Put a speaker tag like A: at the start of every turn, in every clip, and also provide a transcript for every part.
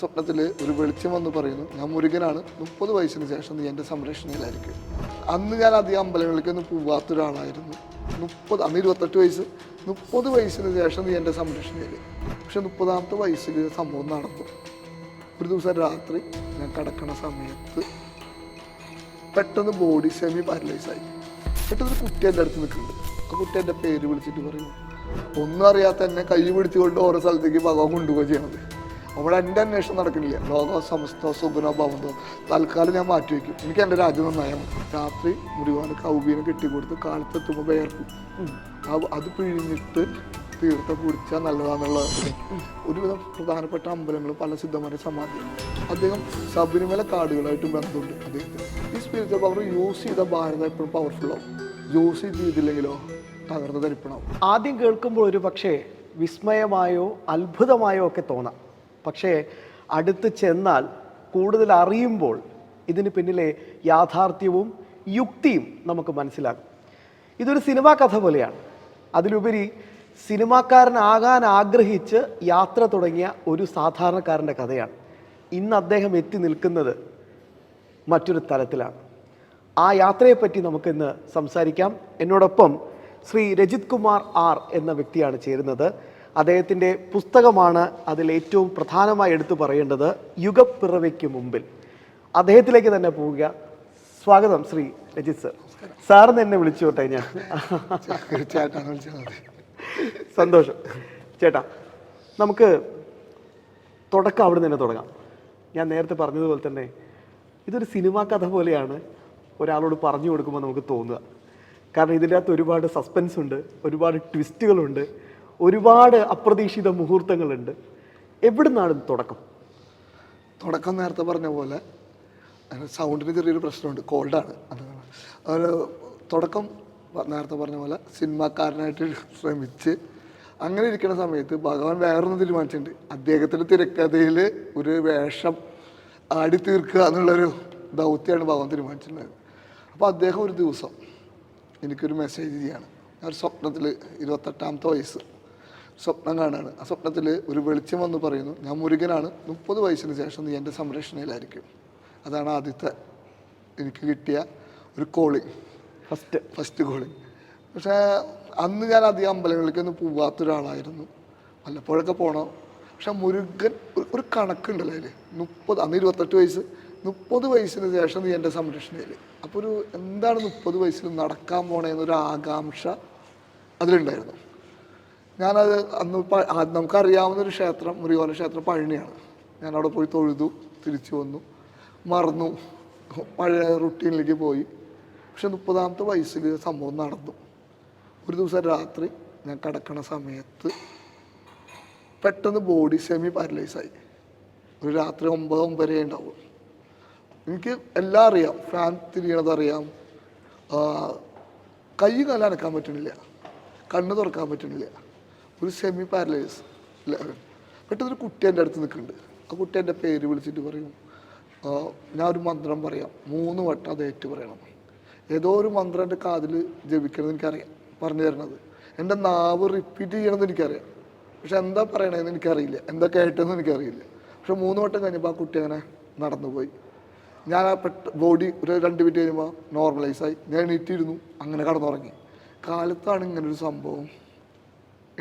A: സ്വപ്നത്തിൽ ഒരു വെളിച്ചം വന്ന് പറയുന്നു ഞാൻ മുരുകനാണ്. മുപ്പത് വയസ്സിന് ശേഷം നീ എന്റെ സംരക്ഷണയിലായിരിക്കും. അന്ന് ഞാൻ അധികം അമ്പലങ്ങളിലേക്കൊന്നും പോവാത്ത ഒരാളായിരുന്നു മുപ്പത് അന്ന് ഇരുപത്തെട്ട് വയസ്സ്. മുപ്പത് വയസ്സിന് ശേഷം നീ എന്റെ സംരക്ഷണയിൽ പക്ഷെ മുപ്പതാമത്തെ വയസ്സിൽ സംഭവം നടന്നു. ഒരു ദിവസം രാത്രി ഞാൻ കിടക്കണ സമയത്ത് പെട്ടെന്ന് ബോഡി സെമി പാരലൈസ് ആയി. പെട്ടെന്ന് കുട്ടി എന്റെ അടുത്ത് നിൽക്കുന്നുണ്ട്. ആ കുട്ടി എന്റെ പേര് വിളിച്ചിട്ട് പറയുന്നു ഒന്നും അറിയാത്ത എന്നെ കൈ പിടിച്ചുകൊണ്ട് ഓരോ സ്ഥലത്തേക്ക് ഭഗവാൻ കൊണ്ടുപോവുക ചെയ്യണത്. അവിടെ എന്റെ അന്വേഷണം നടക്കുന്നില്ല. ലോക സമസ്ത സുഖനോ ഭവന്തോ. തൽക്കാലം ഞാൻ മാറ്റി വയ്ക്കും. എനിക്ക് എന്റെ രാജ്യം നന്നായാൽ രാത്രി മുരുകാന് കൗബീനെ കെട്ടിക്കൊടുത്ത് കാലത്തെത്തുമ്പോൾ വേർക്കും. അത് പിഴിഞ്ഞിട്ട് തീർത്ഥം കുടിച്ചാൽ നല്ലതാന്നുള്ള ഒരുവിധം പ്രധാനപ്പെട്ട അമ്പലങ്ങൾ പല സിദ്ധമായ സമാധിയാണ് അദ്ദേഹം ശബരിമല കാടുകളായിട്ടും ബന്ധമുണ്ട്. അദ്ദേഹത്തിന് ഈ സ്പിരിച്വൽ പവർ യൂസ് ചെയ്ത ഭാരതം എപ്പോഴും പവർഫുള്ളോ യൂസ് ചെയ്തില്ലെങ്കിലോ തകർന്ന് തരിപ്പണം
B: ആദ്യം കേൾക്കുമ്പോൾ ഒരു പക്ഷേ വിസ്മയമായോ അത്ഭുതമായോ ഒക്കെ തോന്നാം. പക്ഷേ അടുത്ത് ചെന്നാൽ കൂടുതൽ അറിയുമ്പോൾ ഇതിന് പിന്നിലെ യാഥാർത്ഥ്യവും യുക്തിയും നമുക്ക് മനസ്സിലാകും. ഇതൊരു സിനിമാ കഥ പോലെയാണ്. അതിലുപരി സിനിമാക്കാരനാകാൻ ആഗ്രഹിച്ച് യാത്ര തുടങ്ങിയ ഒരു സാധാരണക്കാരന്റെ കഥയാണ്. ഇന്ന് അദ്ദേഹം എത്തി നിൽക്കുന്നത് മറ്റൊരു തലത്തിലാണ് ആ യാത്രയെപ്പറ്റി നമുക്കിന്ന് സംസാരിക്കാം. എന്നോടൊപ്പം ശ്രീ രജിത് കുമാർ ആർ എന്ന വ്യക്തിയാണ് ചേരുന്നത്. അദ്ദേഹത്തിന്റെ പുസ്തകമാണ് അതിൽ ഏറ്റവും പ്രധാനമായി എടുത്തു പറയേണ്ടത് യുഗപ്പിറവയ്ക്ക് മുമ്പിൽ. അദ്ദേഹത്തിലേക്ക് തന്നെ പോവുക. സ്വാഗതം ശ്രീ രജിത് സർ. സാറിന് എന്നെ വിളിച്ചോട്ടെ ഞാൻ.
A: തീർച്ചയായിട്ടാണ് വിളിച്ചത്
B: സന്തോഷം. ചേട്ടാ നമുക്ക് തുടക്കം അവിടെ തന്നെ തുടങ്ങാം. ഞാൻ നേരത്തെ പറഞ്ഞതുപോലെ തന്നെ ഇതൊരു സിനിമാ കഥ പോലെയാണ് ഒരാളോട് പറഞ്ഞു കൊടുക്കുമ്പോൾ നമുക്ക് തോന്നുക. കാരണം ഇതിന്റെ അകത്ത് ഒരുപാട് സസ്പെൻസ് ഉണ്ട് ഒരുപാട് ട്വിസ്റ്റുകളുണ്ട് ഒരുപാട് അപ്രതീക്ഷിത മുഹൂർത്തങ്ങളുണ്ട്. എവിടുന്നാണ് തുടക്കം?
A: തുടക്കം നേരത്തെ പറഞ്ഞ പോലെ സൗണ്ടിന് ചെറിയൊരു പ്രശ്നമുണ്ട് കോൾഡാണ് അതാണ് അതുപോലെ തുടക്കം നേരത്തെ പറഞ്ഞ പോലെ സിനിമാക്കാരനായിട്ട് ശ്രമിച്ച് അങ്ങനെ ഇരിക്കുന്ന സമയത്ത് ഭഗവാൻ വേറൊന്ന് തീരുമാനിച്ചിട്ടുണ്ട്. അദ്ദേഹത്തിന്റെ തിരക്കഥയിൽ ഒരു വേഷം ആടി തീർക്കുക എന്നുള്ളൊരു ദൗത്യമാണ് ഭഗവാൻ തീരുമാനിച്ചിട്ടുണ്ടായത് അപ്പോൾ അദ്ദേഹം ഒരു ദിവസം എനിക്കൊരു മെസ്സേജ് ചെയ്യാണ്. ഞാൻ ഒരു സ്വപ്നത്തിൽ ഇരുപത്തെട്ടാമത്തെ വയസ്സ്. സ്വപ്നം കാണുകയാണ് ആ സ്വപ്നത്തിൽ ഒരു വെളിച്ചം വന്ന് പറയുന്നു ഞാൻ മുരുകനാണ്. മുപ്പത് വയസ്സിന് ശേഷം നീ എന്റെ സംരക്ഷണയിലായിരിക്കും. അതാണ് ആദ്യത്തെ എനിക്ക് കിട്ടിയ ഒരു കോളിങ്
B: ഫസ്റ്റ്
A: ഫസ്റ്റ് കോളിങ് പക്ഷേ അന്ന് ഞാൻ അധികം അമ്പലങ്ങളിലേക്കൊന്നും പോവാത്ത ഒരാളായിരുന്നു വല്ലപ്പോഴൊക്കെ പോകണം പക്ഷെ മുരുകൻ ഒരു- ഒരു കണക്കുണ്ടല്ലോ അതിൽ മുപ്പത് അന്ന് ഇരുപത്തെട്ട് വയസ്സ്. മുപ്പത് വയസ്സിന് ശേഷം നീ എന്റെ സംരക്ഷണയിൽ അപ്പോൾ ഒരു എന്താണ് മുപ്പത് വയസ്സിൽ നടക്കാൻ പോണേന്നൊരു ആകാംക്ഷ അതിലുണ്ടായിരുന്നു. ഞാനത് അന്ന് നമുക്കറിയാവുന്ന ഒരു ക്ഷേത്രം മുറിയോല ക്ഷേത്രം പഴനിയാണ്. ഞാൻ അവിടെ പോയി തൊഴുതു തിരിച്ചു വന്നു മറന്നു പഴയ റുട്ടീനിലേക്ക് പോയി. പക്ഷെ മുപ്പതാമത്തെ വയസ്സിൽ സംഭവം നടന്നു. ഒരു ദിവസം രാത്രി ഞാൻ കിടക്കണ സമയത്ത് പെട്ടെന്ന് ബോഡി സെമി പാരലൈസായി ഒരു രാത്രി ഒമ്പത് ഒമ്പതര ഉണ്ടാവും. എനിക്ക് എല്ലാം അറിയാം. ഫാൻ തിരിയണത് അറിയാം. കൈ കാലം അനക്കാൻ പറ്റണില്ല. കണ്ണ് തുറക്കാൻ പറ്റണില്ല. ഒരു സെമി പാരലൈസ് പെട്ടെന്ന് ഒരു കുട്ടി എന്റെ അടുത്ത് നിൽക്കുന്നുണ്ട്. ആ കുട്ടി എന്റെ പേര് വിളിച്ചിട്ട് പറയും ഞാൻ ഒരു മന്ത്രം പറയാം. മൂന്ന് വട്ടം അത് ഏറ്റു പറയണം. ഏതോ ഒരു മന്ത്രം എന്റെ കാതിൽ ജപിക്കണമെന്ന് എനിക്കറിയാം പറഞ്ഞു തരണത്. എന്റെ നാവ് റിപ്പീറ്റ് ചെയ്യണമെന്ന് എനിക്കറിയാം. പക്ഷെ എന്താ പറയണതെന്ന് എനിക്കറിയില്ല. എന്താ കേട്ടതെന്ന് എനിക്കറിയില്ല. പക്ഷെ മൂന്ന് വട്ടം കഴിഞ്ഞപ്പോൾ ആ കുട്ടി അങ്ങനെ നടന്നുപോയി. ഞാൻ ആ പെട്ട ബോഡി ഒരു രണ്ട് മിനിറ്റ് കഴിയുമ്പോൾ നോർമലൈസായി ഞാൻ എണീറ്റിരുന്നു അങ്ങനെ കടന്നുറങ്ങി. കാലത്താണ് ഇങ്ങനൊരു സംഭവം.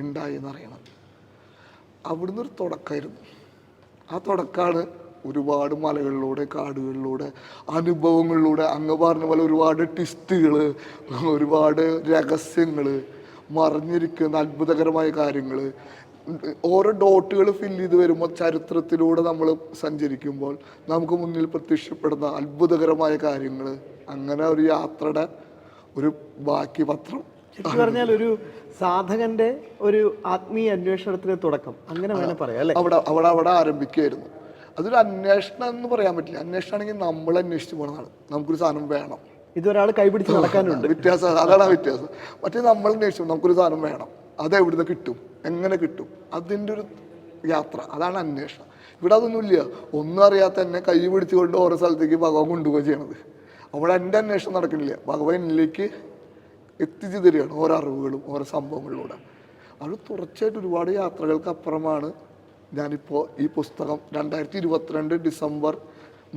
A: ഉണ്ടായി അറിയണം അവിടുന്ന് ഒരു തുടക്കമായിരുന്നു ആ തുടക്കമാണ് ഒരുപാട് മലകളിലൂടെ കാടുകളിലൂടെ അനുഭവങ്ങളിലൂടെ അങ്ങ് പറഞ്ഞ പോലെ ഒരുപാട് ട്വിസ്റ്റുകൾ ഒരുപാട് രഹസ്യങ്ങൾ മറിഞ്ഞിരിക്കുന്ന അത്ഭുതകരമായ കാര്യങ്ങൾ ഓരോ ഡോട്ടുകൾ ഫില്ല് ചെയ്ത് വരുമ്പോൾ ചരിത്രത്തിലൂടെ നമ്മൾ സഞ്ചരിക്കുമ്പോൾ നമുക്ക് മുന്നിൽ പ്രത്യക്ഷപ്പെടുന്ന അത്ഭുതകരമായ കാര്യങ്ങൾ അങ്ങനെ ഒരു യാത്രയുടെ ഒരു ബാക്കി പത്രം.
B: ശരിക്കും പറഞ്ഞാൽ ഒരു സാധകന്റെ ഒരു ആത്മീയ അന്വേഷണത്തിന് തുടക്കം. അങ്ങനെ വേണേ പറയാം അല്ലേ?
A: അവിടെ അവിടെ അവിടെ ആരംഭിക്കുകയായിരുന്നു അതൊരു അന്വേഷണം എന്ന് പറയാൻ പറ്റില്ല. അന്വേഷണമാണെങ്കിൽ നമ്മൾ അന്വേഷിച്ച് പോകണതാണ് നമുക്കൊരു സാധനം വേണം.
B: ഇതൊരാൾ കൈപിടിച്ച് നടക്കാനുണ്ട്.
A: വ്യത്യാസം. അതാണ് വ്യത്യാസം. മറ്റേ നമ്മൾ അന്വേഷിച്ചു നമുക്കൊരു സാധനം വേണം. അത് എവിടുന്ന് കിട്ടും? എങ്ങനെ കിട്ടും? അതിന്റെ ഒരു യാത്ര. അതാണ് അന്വേഷണം. ഇവിടെ അതൊന്നുമില്ല ഒന്നും അറിയാത്ത എന്നെ കൈ പിടിച്ചുകൊണ്ട് ഓരോ സ്ഥലത്തേക്ക് ഭഗവാൻ കൊണ്ടുപോവുക ചെയ്യണത്. അവിടെ എന്റെ അന്വേഷണം നടക്കുന്നില്ല. ഭഗവാൻ എന്നിലേക്ക് എത്തിച്ചു തരികയാണ് ഓരോ അറിവുകളും ഓരോ സംഭവങ്ങളിലൂടെ. അത് തുടർച്ചയായിട്ട് ഒരുപാട് യാത്രകൾക്ക് അപ്പുറമാണ് ഞാനിപ്പോൾ ഈ പുസ്തകം രണ്ടായിരത്തി ഇരുപത്തിരണ്ട് ഡിസംബർ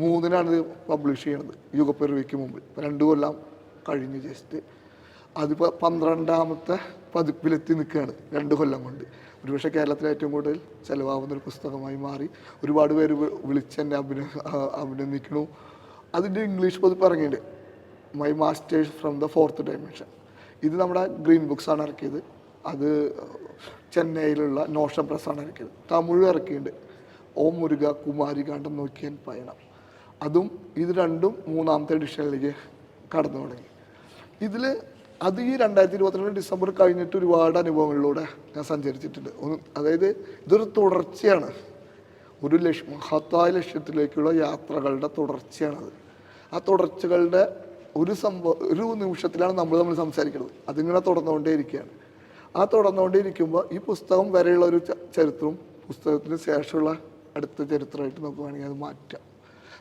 A: മൂന്നിനാണ് ഇത് പബ്ലിഷ് ചെയ്യണത് യുഗപ്പിറവിക്ക് മുമ്പ് രണ്ട് കൊല്ലം കഴിഞ്ഞ് ജസ്റ്റ്. അതിപ്പോൾ പന്ത്രണ്ടാമത്തെ പതിപ്പിലെത്തി നിൽക്കുകയാണ് രണ്ട് കൊല്ലം കൊണ്ട്. ഒരുപക്ഷെ കേരളത്തിലെ ഏറ്റവും കൂടുതൽ ചിലവാകുന്ന ഒരു പുസ്തകമായി മാറി. ഒരുപാട് പേര് വിളിച്ച് എന്നെ അഭിന അഭിനന്ദിക്കണു അതിന്റെ ഇംഗ്ലീഷ് പതിപ്പ് ഇറങ്ങിയിട്ടുണ്ട്. My masters from the fourth dimension ഇത് നമ്മുടെ ഗ്രീൻ ബുക്സ് ആണ് ഇറക്കിയത്. അത് ചെന്നൈയിലുള്ള നോഷൻ പ്രസ് ആണ് ഇറക്കിയത്. തമിഴ് ഇറക്കിയിട്ടുണ്ട്. ഓ മുരുക കുമാരി കാണ്ടം നോക്കിയൻ പയണം അതും ഇത് രണ്ടും മൂന്നാമത്തെ എഡിഷനിലേക്ക് കടന്നു തുടങ്ങി. ഇതിൽ അത് ഈ രണ്ടായിരത്തി ഇരുപത്തിരണ്ട് ഡിസംബർ കഴിഞ്ഞിട്ട് ഒരുപാട് അനുഭവങ്ങളിലൂടെ ഞാൻ സഞ്ചരിച്ചിട്ടുണ്ട്. ഒന്ന് അതായത് ഇതൊരു തുടർച്ചയാണ്. ഒരു ലക്ഷ്യ മഹത്തായ ലക്ഷ്യത്തിലേക്കുള്ള യാത്രകളുടെ തുടർച്ചയാണത്. ആ തുടർച്ചകളുടെ ഒരു സംഭവം ഒരു നിമിഷത്തിലാണ് നമ്മൾ തമ്മിൽ സംസാരിക്കുന്നത് അതിങ്ങനെ തുടർന്നുകൊണ്ടേ ഇരിക്കുകയാണ്. ആ തുടർന്നുകൊണ്ടേ ഇരിക്കുമ്പോൾ ഈ പുസ്തകം വരെയുള്ള ഒരു ചരിത്രവും പുസ്തകത്തിന് ശേഷമുള്ള അടുത്ത ചരിത്രമായിട്ട് നോക്കുകയാണെങ്കിൽ അത് മാറ്റാം.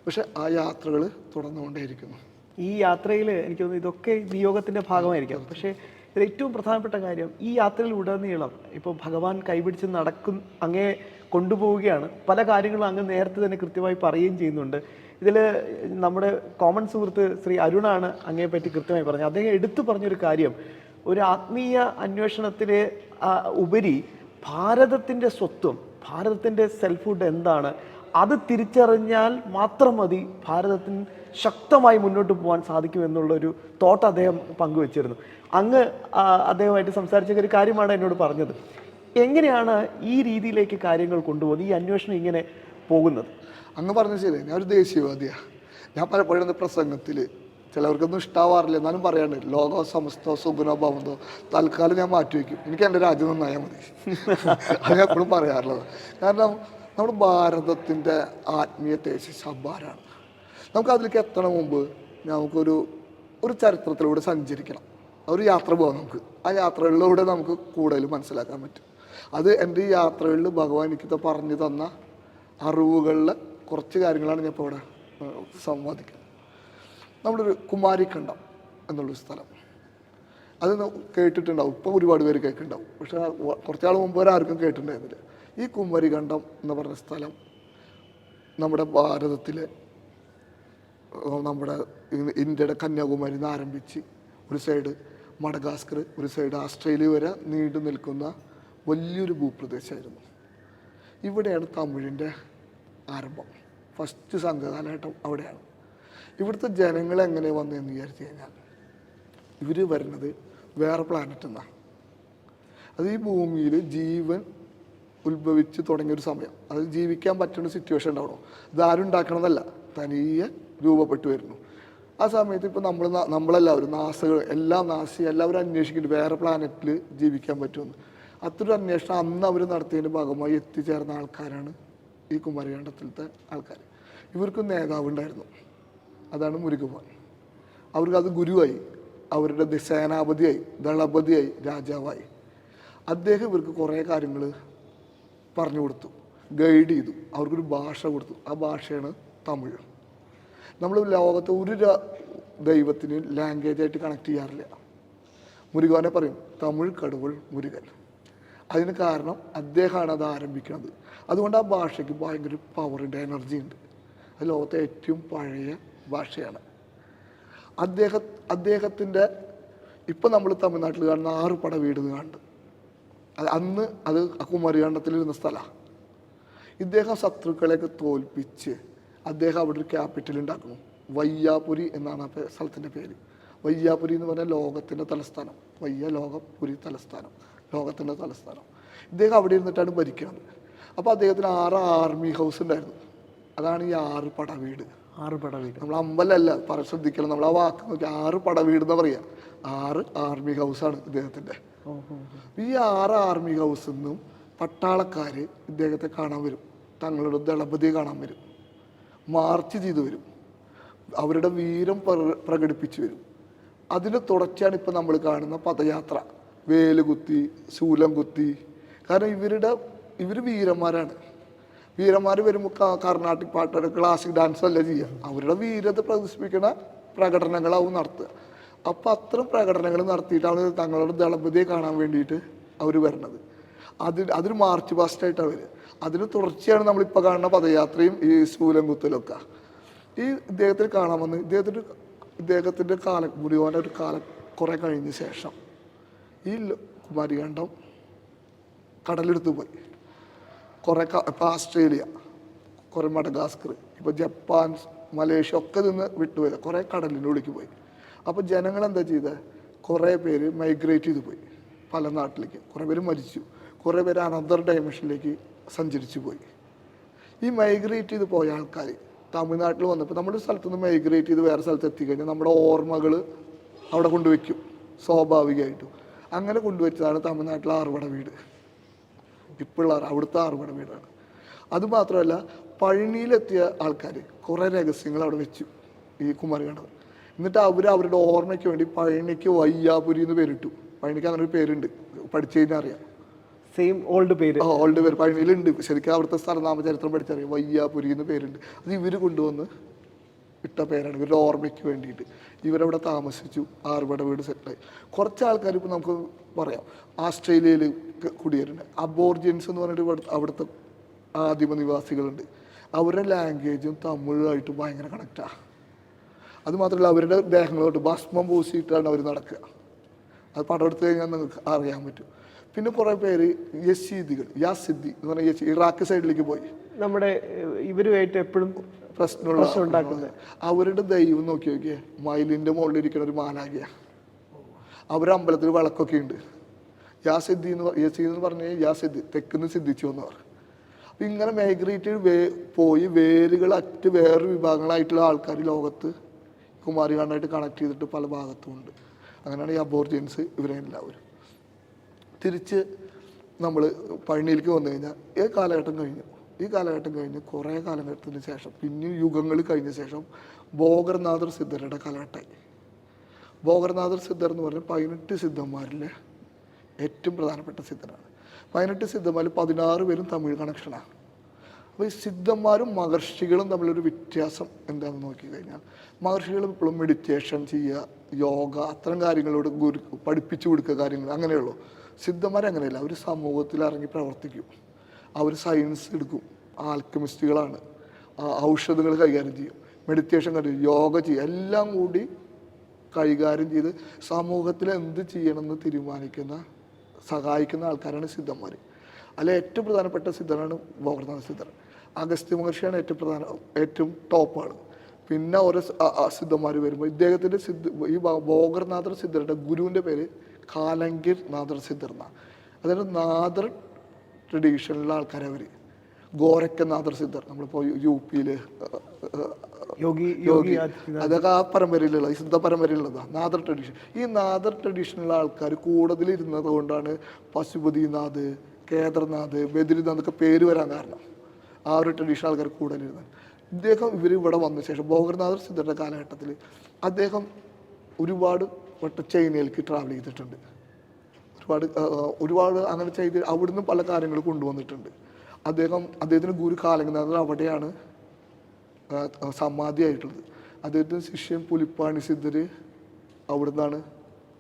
A: പക്ഷെ ആ യാത്രകൾ തുടർന്നുകൊണ്ടേ ഇരിക്കുന്നു.
B: ഈ യാത്രയിൽ എനിക്ക് തോന്നുന്നു ഇതൊക്കെ വിയോഗത്തിന്റെ ഭാഗമായിരിക്കാം. പക്ഷേ ഇതിൽ ഏറ്റവും പ്രധാനപ്പെട്ട കാര്യം ഈ യാത്രയിൽ ഉടനീളം ഇപ്പോൾ ഭഗവാൻ കൈപിടിച്ച് നടക്കും അങ്ങേ കൊണ്ടുപോവുകയാണ്. പല കാര്യങ്ങളും അങ്ങ് നേരത്തെ തന്നെ കൃത്യമായി പറയുകയും ചെയ്യുന്നുണ്ട്. ഇതിൽ നമ്മുടെ കോമൺ സുഹൃത്ത് ശ്രീ അരുണാണ് അങ്ങേപ്പറ്റി പറ്റി കൃത്യമായി പറഞ്ഞത്. അദ്ദേഹം എടുത്തു പറഞ്ഞൊരു കാര്യം ഒരു ആത്മീയ അന്വേഷണത്തിലെ ഉപരി ഭാരതത്തിന്റെ സ്വത്വം ഭാരതത്തിന്റെ സെൽഫ്ഹുഡ് എന്താണ് അത് തിരിച്ചറിഞ്ഞാൽ മാത്രം മതി ഭാരതത്തിന് ശക്തമായി മുന്നോട്ട് പോകാൻ സാധിക്കും എന്നുള്ള ഒരു തോട്ട് അദ്ദേഹം പങ്കുവച്ചിരുന്നു. അങ്ങ് അദ്ദേഹമായിട്ട് സംസാരിച്ച ഒരു കാര്യമാണ് എന്നോട് പറഞ്ഞത്. എങ്ങനെയാണ് ഈ രീതിയിലേക്ക് കാര്യങ്ങൾ കൊണ്ടുപോകുന്നത്? ഈ അന്വേഷണം ഇങ്ങനെ പോകുന്നത്?
A: അങ്ങ് പറഞ്ഞ ശരി ഞാൻ ഒരു ദേശീയവാദിയാണ് ഞാൻ പലപ്പോഴും പ്രസംഗത്തിൽ ചിലവർക്കൊന്നും ഇഷ്ടാവാറില്ല എന്നാലും പറയാണ്ട് ലോകോ സമസ്തോ സുഗുണോ ഭവന്തോ. തൽക്കാലം ഞാൻ മാറ്റി വയ്ക്കും. എനിക്ക് എന്റെ രാജ്യം നന്നായാൽ മതി. അത് ഞാൻ എപ്പോഴും പറയാറുള്ളത്. കാരണം നമ്മൾ ഭാരതത്തിന്റെ ആത്മീയ തേശ സബ്ബാരാണ് നമുക്ക് അതിലേക്ക് എത്തണ മുമ്പ് നമുക്കൊരു ഒരു ചരിത്രത്തിലൂടെ സഞ്ചരിക്കണം. ഒരു യാത്ര പോകാം നമുക്ക്. ആ യാത്രകളിലൂടെ നമുക്ക് കൂടുതൽ മനസ്സിലാക്കാൻ പറ്റും. അത് എന്റെ ഈ യാത്രകളിൽ ഭഗവാൻ എനിക്ക് പറഞ്ഞു തന്ന അറിവുകളിലെ കുറച്ച് കാര്യങ്ങളാണ് ഞാൻ ഇപ്പോൾ ഇവിടെ സംവാദിക്കുന്നത്. സംവാദിക്കുന്നത് നമ്മളൊരു കുമാരിക്കണ്ടം എന്നുള്ളൊരു സ്ഥലം. അത് കേട്ടിട്ടുണ്ടാവും. ഇപ്പോൾ ഒരുപാട് പേര് കേൾക്കുന്നുണ്ടാവും പക്ഷെ കുറച്ച് കുറച്ചാൾ മുമ്പ് വരെ ആർക്കും കേട്ടിട്ടുണ്ടായിരുന്നില്ല. ഈ കുമാരികണ്ഠം എന്ന് പറഞ്ഞ സ്ഥലം നമ്മുടെ ഭാരതത്തിലെ നമ്മുടെ ഇന്ത്യയുടെ കന്യാകുമാരി നിന്ന് ആരംഭിച്ച് ഒരു സൈഡ് മഡഗാസ്കർ ഒരു സൈഡ് ആസ്ട്രേലിയ വരെ നീണ്ടു നിൽക്കുന്ന വലിയൊരു ഭൂപ്രദേശമായിരുന്നു. ഇവിടെയാണ് തമിഴിന്റെ ആരംഭം. ഫസ്റ്റ് സംഘകാലഘട്ടം അവിടെയാണ്. ഇവിടുത്തെ ജനങ്ങൾ എങ്ങനെ വന്നതെന്ന് വിചാരിച്ചു കഴിഞ്ഞാൽ ഇവർ വരുന്നത് വേറെ പ്ലാനറ്റിൽ നിന്നാണ് അത് ഈ ഭൂമിയിൽ ജീവൻ ഉത്ഭവിച്ച് തുടങ്ങിയ ഒരു സമയം. അത് ജീവിക്കാൻ പറ്റുന്ന സിറ്റുവേഷൻ ഉണ്ടാവണം? ഇതാരും ഉണ്ടാക്കണമെന്നല്ല തനിയെ രൂപപ്പെട്ടു വരുന്നു. ആ സമയത്ത് ഇപ്പോൾ നമ്മൾ നമ്മളെല്ലാവരും നാസകൾ എല്ലാ നാസി എല്ലാവരും അന്വേഷിക്കുന്നുണ്ട് വേറെ പ്ലാനറ്റിൽ ജീവിക്കാൻ പറ്റുമെന്ന്. അത്രയൊരു അന്വേഷണം അന്ന് അവർ നടത്തിയതിന്റെ ഭാഗമായി എത്തിച്ചേർന്ന ആൾക്കാരാണ് ഈ കുമാരകണ്ഠത്തിലത്തെ ആൾക്കാർ ഇവർക്ക് നേതാവ് ഉണ്ടായിരുന്നു അതാണ് മുരുകഭവൻ. അവർക്കത് ഗുരുവായി. അവരുടെ സേനാപതിയായി ദളപതിയായി രാജാവായി. അദ്ദേഹം ഇവർക്ക് കുറേ കാര്യങ്ങൾ പറഞ്ഞു കൊടുത്തു ഗൈഡ് ചെയ്തു. അവർക്കൊരു ഭാഷ കൊടുത്തു. ആ ഭാഷയാണ് തമിഴ്. നമ്മൾ ലോകത്തെ ഒരു ദൈവത്തിന് ലാംഗ്വേജായിട്ട് കണക്ട് ചെയ്യാറില്ല. മുരുകനെ പറയും തമിഴ് കടവുൾ മുരുകൻ. അതിന് കാരണം അദ്ദേഹമാണ് അത് ആരംഭിക്കുന്നത്. അതുകൊണ്ട് ആ ഭാഷയ്ക്ക് ഭയങ്കര പവറുണ്ട് എനർജി ഉണ്ട്. അത് ലോകത്തെ ഏറ്റവും പഴയ ഭാഷയാണ്. അദ്ദേഹ അദ്ദേഹത്തിന്റെ ഇപ്പം നമ്മൾ തമിഴ്നാട്ടിൽ കാണുന്ന ആറ് പട വീട് കാണുന്നുണ്ട് അത് അന്ന് അത് അക്കുമറിയാണ്ടത്തിലിരുന്ന സ്ഥലമാണ് ഇദ്ദേഹം ശത്രുക്കളെയൊക്കെ തോൽപ്പിച്ച് അദ്ദേഹം അവിടെ ഒരു ക്യാപിറ്റൽ ഉണ്ടാക്കുന്നു. വയ്യാപുരി എന്നാണ് ആ സ്ഥലത്തിന്റെ പേര്. വയ്യാപുരി എന്ന് പറഞ്ഞാൽ ലോകത്തിന്റെ തലസ്ഥാനം. വയ്യ ലോകപുരി തലസ്ഥാനം. ലോകത്തിന്റെ തലസ്ഥാനം. ഇദ്ദേഹം അവിടെ ഇരുന്നിട്ടാണ് ഭരിക്കുന്നത്. അപ്പോൾ അദ്ദേഹത്തിന് ആറ് ആർമി ഹൗസ് ഉണ്ടായിരുന്നു. അതാണ് ഈ ആറ് പടവീട്.
B: ആറ് പടവീട്.
A: നമ്മൾ അമ്പലമല്ല പറ ശ്രദ്ധിക്കണം. നമ്മൾ ആ വാക്ക് നോക്കി ആറ് പടവീട് എന്ന് പറയാ? ആറ് ആർമി ഹൗസാണ്
B: ഇദ്ദേഹത്തിന്റെ.
A: ഈ ആറ് ആർമി ഹൗസിൽ നിന്നും പട്ടാളക്കാർ ഇദ്ദേഹത്തെ കാണാൻ വരും. തങ്ങളുടെ ദളപതിയെ കാണാൻ വരും. മാർച്ച് ചെയ്തു വരും. അവരുടെ വീരം പ്ര- പ്രകടിപ്പിച്ചു വരും. അതിന് തുടർച്ചയാണ് ഇപ്പം നമ്മൾ കാണുന്ന പദയാത്ര. വേലുകുത്തി ശൂലം കുത്തി. കാരണം ഇവരുടെ ഇവർ വീരന്മാരാണ്. വീരന്മാർ വരുമ്പോൾ കർണാട്ടിക് പാട്ട് ക്ലാസിക് ഡാൻസ് അല്ല ചെയ്യുക അവരുടെ വീരത പ്രദർശിപ്പിക്കുന്ന പ്രകടനങ്ങളാവും നടത്തുക. അപ്പം അത്തരം പ്രകടനങ്ങൾ നടത്തിയിട്ടാണ് തങ്ങളുടെ ദളപതിയെ കാണാൻ വേണ്ടിയിട്ട് അവർ വരുന്നത് അതിന് അതൊരു മാർച്ച് പാസ്റ്റായിട്ടാണ് വരിക. അതിന് തുടർച്ചയാണ് നമ്മളിപ്പോൾ കാണുന്ന പദയാത്രയും ഈ ശൂലം കുത്തലൊക്കെ. ഈ ഇദ്ദേഹത്തിന് കാണാൻ വന്ന് ഇദ്ദേഹത്തിന്റെ ഇദ്ദേഹത്തിന്റെ കാല ഗുരുവാന ഒരു കാലം കുറേ കഴിഞ്ഞ ശേഷം. ഈ കുമാരി കുമാരികണ്ഠം കടലെടുത്ത് പോയി. കുറേ ഇപ്പോൾ ആസ്ട്രേലിയ കുറേ മഡഗാസ്കർ ഇപ്പോൾ ജപ്പാൻ മലേഷ്യ ഒക്കെ നിന്ന് വിട്ടുപോയത് കുറേ കടലിന്റെ ഉള്ളിലേക്ക് പോയി. അപ്പോൾ ജനങ്ങൾ എന്താ ചെയ്തത് കുറേ പേര് മൈഗ്രേറ്റ് ചെയ്ത് പോയി പല നാട്ടിലേക്ക്. കുറേ പേര് മരിച്ചു. കുറേ പേര് അനന്തർ ഡയമെൻഷനിലേക്ക് സഞ്ചരിച്ചു പോയി. ഈ മൈഗ്രേറ്റ് ചെയ്ത് പോയ ആൾക്കാർ തമിഴ്നാട്ടിൽ വന്നപ്പോൾ നമ്മുടെ സ്ഥലത്ത് നിന്ന് മൈഗ്രേറ്റ് ചെയ്ത് വേറെ സ്ഥലത്ത് എത്തിക്കഴിഞ്ഞാൽ നമ്മുടെ ഓർമ്മകൾ അവിടെ കൊണ്ടുവയ്ക്കും സ്വാഭാവികമായിട്ടും അങ്ങനെ കൊണ്ടുവച്ചതാണ് തമിഴ്നാട്ടിലെ ആറുപട വീട്. ഇപ്പോഴുള്ള അവിടുത്തെ ആറുപട വീടാണ്. അതുമാത്രമല്ല പഴനിയിലെത്തിയ ആൾക്കാർ കുറേ രഹസ്യങ്ങൾ അവിടെ വെച്ചു ഈ കുമാരകണ്ഠൻ എന്നിട്ട് അവർ അവരുടെ ഓർമ്മയ്ക്ക് വേണ്ടി പഴനിക്ക് വയ്യാപുരി എന്ന് പേരിട്ടു. പഴനിക്ക് അങ്ങനെ ഒരു പേരുണ്ട്. പഠിച്ചു കഴിഞ്ഞാൽ അറിയാം.
B: സെയിം ഓൾഡ് പേര്.
A: ഓൾഡ് പേര്. പഴനിയിലുണ്ട്. ശരിക്കും അവിടുത്തെ സ്ഥലനാമ ചരിത്രം പഠിച്ചറിയാം. വയ്യാപുരി എന്ന് പേരുണ്ട്. അത് ഇവർ കൊണ്ടുവന്ന് ഇട്ട പേരാണ്. ഇവരുടെ ഓർമ്മയ്ക്ക് വേണ്ടിയിട്ട്. ഇവരവിടെ താമസിച്ചു. ആറുപട വീട് സെറ്റായി കുറച്ച് ആൾക്കാർ ഇപ്പോൾ നമുക്ക് പറയാം. ആസ്ട്രേലിയയിൽ കുടിയേറുണ്ട് അബോർജിയൻസ് എന്ന് പറഞ്ഞിട്ട് അവിടുത്തെ ആദിമ നിവാസികളുണ്ട്. അവരുടെ ലാംഗ്വേജും തമിഴുമായിട്ട് ഭയങ്കര കണക്റ്റാണ് അത് മാത്രമല്ല അവരുടെ ദേഹങ്ങളോട്ട് ഭസ്മം പൂശിയിട്ടാണ് അവർ നടക്കുക. അത് പടം എടുത്തു കഴിഞ്ഞാൽ നിങ്ങൾക്ക് അറിയാൻ പറ്റും. പിന്നെ കുറേ പേര് യസീദികൾ യാസിദ്ദി എന്ന് പറഞ്ഞാൽ ഇറാഖ് സൈഡിലേക്ക് പോയി.
B: നമ്മുടെ ഇവരുമായിട്ട് എപ്പോഴും
A: പ്രശ്നമുള്ള
B: ഉണ്ടാക്കുന്നത്.
A: അവരുടെ ദൈവം നോക്കി നോക്കിയേ മയിലിന്റെ മുകളിൽ ഇരിക്കുന്ന ഒരു മാലാകിയ അവരുടെ അമ്പലത്തിൽ വിളക്കൊക്കെ ഉണ്ട്. യാ സിദ്ധി എന്ന് യസി എന്ന് പറഞ്ഞ യാസിദ് തെക്കുന്ന് സിദ്ധിച്ചു എന്ന് പറഞ്ഞു അപ്പൊ ഇങ്ങനെ മൈഗ്രേറ്റ് വേ പോയി വേരുകൾ അറ്റ് വേറൊരു വിഭാഗങ്ങളായിട്ടുള്ള ആൾക്കാർ ലോകത്ത് കുമാരി കണ്ണായിട്ട് കണക്ട് ചെയ്തിട്ട് പല ഭാഗത്തും ഉണ്ട്. അങ്ങനെയാണ് ഈ അബോർജിൻസ് ഇവരെ എല്ലാവരും. തിരിച്ച് നമ്മൾ പഴനിയിലേക്ക് വന്നു കഴിഞ്ഞാൽ ഈ കാലഘട്ടം കഴിഞ്ഞു. ഈ കാലഘട്ടം കഴിഞ്ഞ് കുറേ കാലഘട്ടത്തിന് ശേഷം പിന്നെ യുഗങ്ങൾ കഴിഞ്ഞ ശേഷം ഭോഗർനാഥർ സിദ്ധരുടെ കാലഘട്ടമായി. ഭോഗർനാഥർ സിദ്ധർ എന്ന് പറഞ്ഞാൽ പതിനെട്ട് സിദ്ധന്മാരിലെ ഏറ്റവും പ്രധാനപ്പെട്ട സിദ്ധനാണ് പതിനെട്ട് സിദ്ധന്മാരിൽ പതിനാറ് പേരും തമിഴ് കണക്ഷനാണ്. അപ്പോൾ ഈ സിദ്ധന്മാരും മഹർഷികളും തമ്മിലൊരു വ്യത്യാസം എന്താണെന്ന് നോക്കി കഴിഞ്ഞാൽ മഹർഷികൾ ഇപ്പോഴും മെഡിറ്റേഷൻ ചെയ്യുക യോഗ അത്തരം കാര്യങ്ങളോട് ഗുരു പഠിപ്പിച്ചു കൊടുക്കുക കാര്യങ്ങൾ അങ്ങനെയുള്ളൂ. സിദ്ധന്മാർ അങ്ങനെയല്ല അവർ സമൂഹത്തിൽ ഇറങ്ങി പ്രവർത്തിക്കും. അവർ സയൻസ് എടുക്കും. ആൽക്കമിസ്റ്റുകളാണ് ഔഷധങ്ങൾ കൈകാര്യം ചെയ്യും. മെഡിറ്റേഷൻ കൈകാര്യം യോഗ ചെയ്യും. എല്ലാം കൂടി കൈകാര്യം ചെയ്ത് സമൂഹത്തിൽ എന്ത് ചെയ്യണമെന്ന് തീരുമാനിക്കുന്ന സഹായിക്കുന്ന ആൾക്കാരാണ് സിദ്ധന്മാർ അല്ല ഏറ്റവും പ്രധാനപ്പെട്ട സിദ്ധനാണ് ഗോവർദ്ധന സിദ്ധർ അഗസ്ത്യ മഹർഷിയാണ് ഏറ്റവും പ്രധാന ഏറ്റവും ടോപ്പാണ് പിന്നെ ഓരോ സിദ്ധന്മാർ വരുമ്പോൾ ഇദ്ദേഹത്തിന്റെ സിദ്ധ ഈ ഭോഗർനാഥർ സിദ്ധരുടെ ഗുരുവിന്റെ പേര് കാലങ്കിർ നാദർ എന്നാണ്. അതായത് നാദർ ട്രഡീഷനിലുള്ള ആൾക്കാരെ അവർ ഗോരക്ക നാദർ സിദ്ധർ നമ്മളിപ്പോൾ യു പിയിൽ
B: യോഗി യോഗി.
A: അതൊക്കെ ആ പരമ്പരയിലുള്ള ഈ സിദ്ധ പരമ്പരയിലുള്ളതാ നാദർ ട്രഡീഷൻ ഈ നാദർ ട്രഡീഷനിലുള്ള ആൾക്കാർ കൂടുതലിരുന്നത് കൊണ്ടാണ് പശുപതിനാഥ് കേദർനാഥ് ബദ്രിനാഥ് ഒക്കെ പേര് വരാൻ കാരണം. ആ ഒരു ട്രഡീഷണൽ ആൾക്കാർ കൂടുതലിരുന്നത്. ഇദ്ദേഹം ഇവർ ഇവിടെ വന്ന ശേഷം ഭോഗർനാഥർ സിദ്ധരുടെ കാലഘട്ടത്തിൽ അദ്ദേഹം ഒരുപാട് വട്ടം ചൈനയിലേക്ക് ട്രാവൽ ചെയ്തിട്ടുണ്ട്. ഒരുപാട് ഒരുപാട് അങ്ങനെ ചെയ്ത് അവിടുന്ന് പല കാര്യങ്ങൾ കൊണ്ടുവന്നിട്ടുണ്ട്. അദ്ദേഹം അദ്ദേഹത്തിന് ഗുരു കാലങ്ങനാഥർ അവിടെയാണ് സമാധിയായിട്ടുള്ളത്. അദ്ദേഹത്തിന്റെ ശിഷ്യൻ പുലിപ്പാണി സിദ്ധര് അവിടുന്നാണ്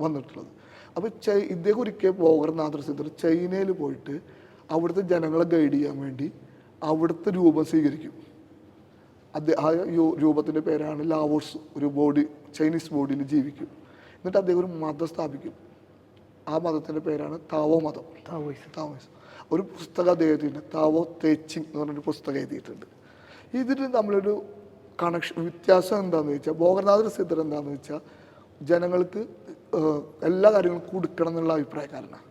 A: വന്നിട്ടുള്ളത്. അപ്പോൾ ചൈ ഇദ്ദേഹം ഒരിക്കൽ ഭോഗർനാഥർ സിദ്ധർ ചൈനയിൽ പോയിട്ട് അവിടുത്തെ ജനങ്ങളെ ഗൈഡ് ചെയ്യാൻ വേണ്ടി അവിടുത്തെ രൂപം സ്വീകരിക്കും. അദ്ദേഹം ആ രൂപത്തിന്റെ പേരാണ് ലാവോസ് ഒരു ബോഡി ചൈനീസ് ബോഡിയിൽ ജീവിക്കും. എന്നിട്ട് അദ്ദേഹം ഒരു മതം സ്ഥാപിക്കും. ആ മതത്തിന്റെ പേരാണ് താവോ മതം.
B: താവോയിസം.
A: താവോയിസം. ഒരു പുസ്തകം അദ്ദേഹത്തിന്റെ താവോ തേച്ചിങ് എന്ന് പറഞ്ഞൊരു പുസ്തകം എഴുതിയിട്ടുണ്ട്. ഇതിന് നമ്മളൊരു കണക്ഷൻ വ്യത്യാസം എന്താണെന്ന് വെച്ചാൽ ഭോഗനാഥ സിദ്ധർ എന്താണെന്ന് വെച്ചാൽ ജനങ്ങൾക്ക് എല്ലാ കാര്യങ്ങളും കൊടുക്കണം എന്നുള്ള അഭിപ്രായക്കാരനാണ്.